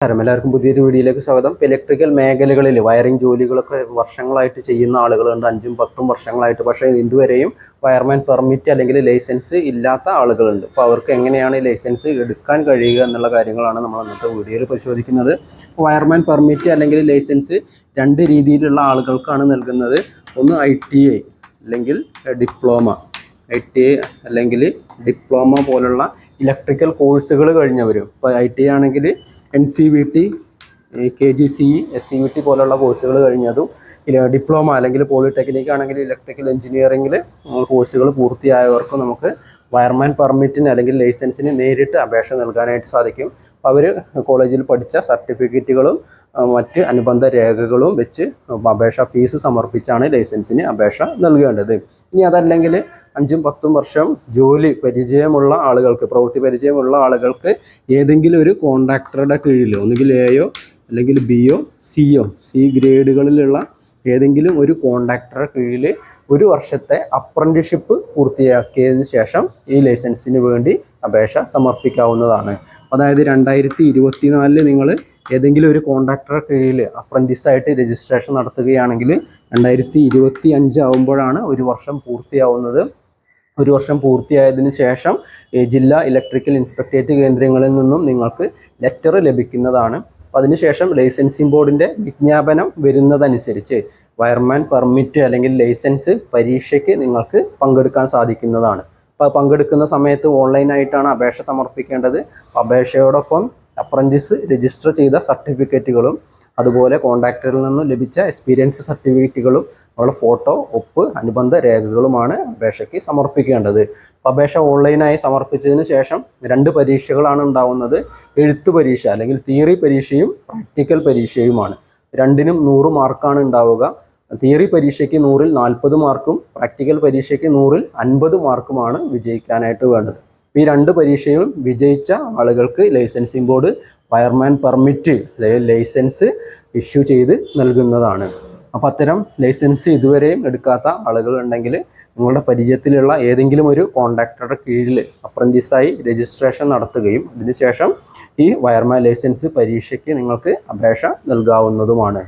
നമസ്കാരം. എല്ലാവർക്കും പുതിയൊരു വീഡിയോയിലേക്ക് സ്വാഗതം. ഇലക്ട്രിക്കൽ മേഖലകളിൽ വയറിംഗ് ജോലികളൊക്കെ വർഷങ്ങളായിട്ട് ചെയ്യുന്ന ആളുകളുണ്ട്. അഞ്ചും പത്തും വർഷങ്ങളായിട്ട്. പക്ഷേ ഇതുവരെയും വയർമാൻ പെർമിറ്റ് അല്ലെങ്കിൽ ലൈസൻസ് ഇല്ലാത്ത ആളുകളുണ്ട്. അപ്പോൾ അവർക്ക് എങ്ങനെയാണ് ലൈസൻസ് എടുക്കാൻ കഴിയുക എന്നുള്ള കാര്യങ്ങളാണ് നമ്മൾ ഇന്നത്തെ വീഡിയോയിൽ പരിശോധിക്കുന്നത്. വയർമാൻ പെർമിറ്റ് അല്ലെങ്കിൽ ലൈസൻസ് രണ്ട് രീതിയിലുള്ള ആളുകൾക്കാണ് നൽകുന്നത്. ഒന്ന് ഐ ടി ഐ അല്ലെങ്കിൽ ഡിപ്ലോമ ഐ ടി ഐ അല്ലെങ്കിൽ ഡിപ്ലോമ പോലുള്ള ഇലക്ട്രിക്കൽ കോഴ്സുകൾ കഴിഞ്ഞവരും. ഇപ്പോൾ ഐ ടി ആണെങ്കിൽ N C V T K G C S C V T പോലുള്ള കോഴ്സുകൾ കഴിഞ്ഞതും ഡിപ്ലോമ അല്ലെങ്കിൽ പോളിടെക്നിക് ആണെങ്കിൽ ഇലക്ട്രിക്കൽ എഞ്ചിനീയറിംഗിൽ കോഴ്സുകൾ പൂർത്തിയായവർക്കും നമുക്ക് വയർമാൻ പെർമിറ്റിന് അല്ലെങ്കിൽ ലൈസൻസിന് നേരിട്ട് അപേക്ഷ നൽകാനായിട്ട് സാധിക്കും. അവർ കോളേജിൽ പഠിച്ച സർട്ടിഫിക്കറ്റുകളും മറ്റ് അനുബന്ധ രേഖകളും വെച്ച് അപേക്ഷ ഫീസ് സമർപ്പിച്ചാണ് ലൈസൻസിന് അപേക്ഷ നൽകേണ്ടത്. ഇനി അതല്ലെങ്കിൽ അഞ്ചും പത്തും വർഷം ജോലി പരിചയമുള്ള ആളുകൾക്ക് പ്രവൃത്തി പരിചയമുള്ള ആളുകൾക്ക് ഏതെങ്കിലും ഒരു കോൺട്രാക്ടറുടെ കീഴിൽ ഒന്നുകിൽ എയോ അല്ലെങ്കിൽ ബിയോ സിയോ സി ഗ്രേഡുകളിലുള്ള ഏതെങ്കിലും ഒരു കോൺട്രാക്ടറുടെ കീഴിൽ ഒരു വർഷത്തെ അപ്രന്റിഷിപ്പ് പൂർത്തിയാക്കിയതിന് ശേഷം ഈ ലൈസൻസിന് വേണ്ടി അപേക്ഷ സമർപ്പിക്കാവുന്നതാണ്. അതായത് രണ്ടായിരത്തി ഇരുപത്തിനാലിൽ നിങ്ങൾ ഏതെങ്കിലും ഒരു കോൺട്രാക്ടറുടെ കീഴിൽ അപ്രന്റീസായിട്ട് രജിസ്ട്രേഷൻ നടത്തുകയാണെങ്കിൽ രണ്ടായിരത്തി ഇരുപത്തി അഞ്ചാവുമ്പോഴാണ് ഒരു വർഷം പൂർത്തിയാവുന്നത്. ഒരു വർഷം പൂർത്തിയായതിനു ശേഷം ജില്ലാ ഇലക്ട്രിക്കൽ ഇൻസ്പെക്ടറേറ്റ് കേന്ദ്രങ്ങളിൽ നിന്നും നിങ്ങൾക്ക് ലെറ്റർ ലഭിക്കുന്നതാണ്. അപ്പോൾ അതിനുശേഷം ലൈസൻസിംഗ് ബോർഡിന്റെ വിജ്ഞാപനം വരുന്നതനുസരിച്ച് വയർമാൻ പെർമിറ്റ് അല്ലെങ്കിൽ ലൈസൻസ് പരീക്ഷയ്ക്ക് നിങ്ങൾക്ക് പങ്കെടുക്കാൻ സാധിക്കുന്നതാണ്. അപ്പോൾ പങ്കെടുക്കുന്ന സമയത്ത് ഓൺലൈനായിട്ടാണ് അപേക്ഷ സമർപ്പിക്കേണ്ടത്. അപേക്ഷയോടൊപ്പം അപ്രന്റീസ് രജിസ്റ്റർ ചെയ്ത സർട്ടിഫിക്കറ്റുകളും അതുപോലെ കോൺട്രാക്ടറിൽ നിന്നും ലഭിച്ച എക്സ്പീരിയൻസ് സർട്ടിഫിക്കറ്റുകളും അവരുടെ ഫോട്ടോ ഒപ്പ് അനുബന്ധ രേഖകളുമാണ് അപേക്ഷയ്ക്ക് സമർപ്പിക്കേണ്ടത്. അപ്പോൾ അപേക്ഷ ഓൺലൈനായി സമർപ്പിച്ചതിന് ശേഷം രണ്ട് പരീക്ഷകളാണ് ഉണ്ടാവുന്നത്. എഴുത്ത് പരീക്ഷ അല്ലെങ്കിൽ തിയറി പരീക്ഷയും പ്രാക്ടിക്കൽ പരീക്ഷയുമാണ്. രണ്ടിനും നൂറ് മാർക്കാണ് ഉണ്ടാവുക. തിയറി പരീക്ഷയ്ക്ക് നൂറിൽ നാൽപ്പത് മാർക്കും പ്രാക്ടിക്കൽ പരീക്ഷയ്ക്ക് നൂറിൽ അൻപത് മാർക്കുമാണ് വിജയിക്കാനായിട്ട് വേണ്ടത്. ഈ രണ്ട് പരീക്ഷയും വിജയിച്ച ആളുകൾക്ക് licensing board fireman permit licence issue ചെയ്ത് നൽകുന്നതാണ്. അപ്പോൾ അത്തരം ലൈസൻസ് ഇതുവരെയും എടുക്കാത്ത ആളുകൾ ഉണ്ടെങ്കിൽ നിങ്ങളുടെ പരിചയത്തിലുള്ള ഏതെങ്കിലും ഒരു കോൺട്രാക്ടറുടെ കീഴിൽ അപ്രന്റീസായി രജിസ്ട്രേഷൻ നടത്തുകയും അതിനുശേഷം ഈ വയർമാൻ ലൈസൻസ് പരീക്ഷയ്ക്ക് നിങ്ങൾക്ക് അപേക്ഷ നൽകാവുന്നതുമാണ്.